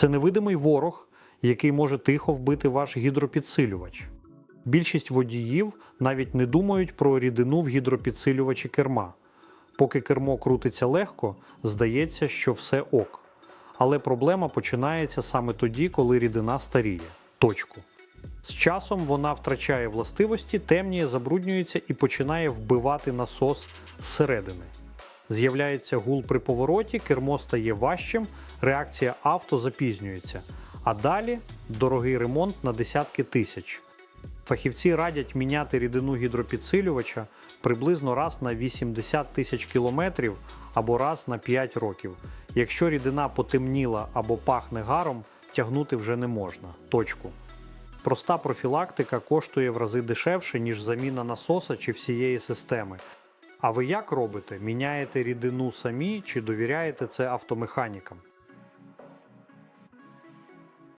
Це невидимий ворог, який може тихо вбити ваш гідропідсилювач. Більшість водіїв навіть не думають про рідину в гідропідсилювачі керма. Поки кермо крутиться легко, здається, що все ок. Але проблема починається саме тоді, коли рідина старіє. Точку. З часом вона втрачає властивості, темніє, забруднюється і починає вбивати насос зсередини. З'являється гул при повороті, кермо стає важчим, реакція авто запізнюється. А далі дорогий ремонт на десятки тисяч. Фахівці радять міняти рідину гідропідсилювача приблизно раз на 80 тисяч кілометрів або раз на 5 років. Якщо рідина потемніла або пахне гаром, тягнути вже не можна. Точку. Проста профілактика коштує в рази дешевше, ніж заміна насоса чи всієї системи. А ви як робите? Міняєте рідину самі чи довіряєте це автомеханікам?